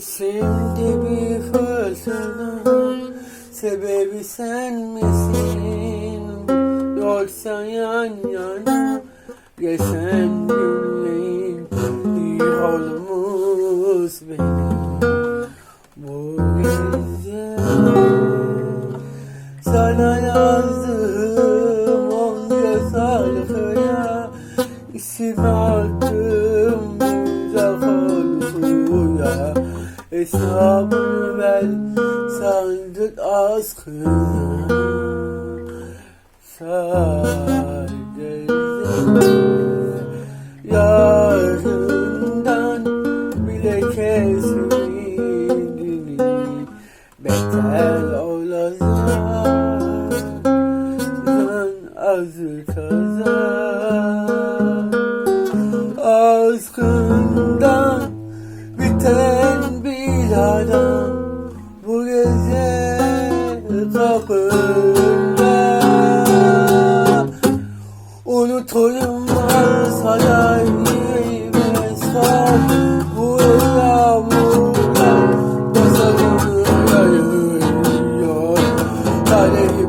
Şimdi bir fırtına Sebebi sen misin? Yoksa yan yana Geçen günlerin Yolumuz benim. Bu gece Sana yazdım onca sayfaya İsim Hesabını ver. Sandık askıya Sadece yarından bile kesildiğini Beter olacak azı kazan. Askından biten adam Bu gece kapında. Unutulmaz hayalime sar Bu yağmurlar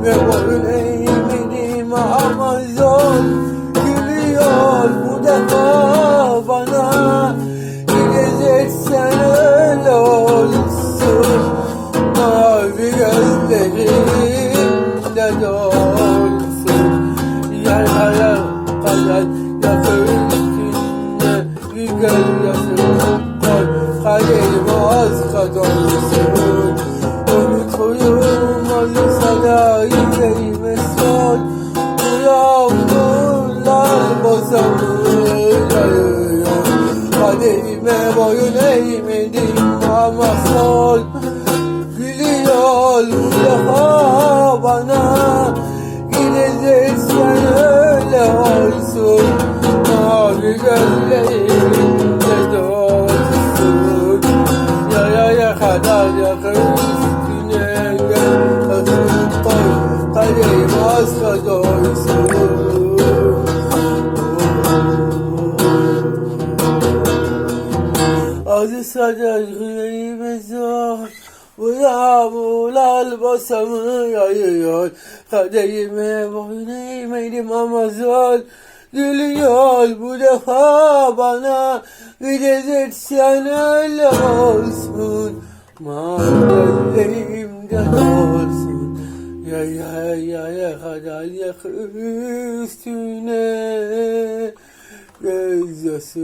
boyun eğmedim ama kadar yakın üstüne Bir göz yaşım koy Kaderim az kadolsun Unutuyum sana yüreğime sor Bu yağmurlar bozamı yayıyor Kaderime boyun eğmedim ama sol Gülüyor bu bana zor Bu yağmurlar basamı yayıyor Kaderime boyun eğmedim ama zor Gülüyor bu defa bana Gideceksen öyle olsun Mahallerimde olsun Ya ya ya ya kadar yak üstüne Jesus,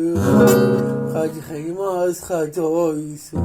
Hacı Hakim Az Hacı Oysun.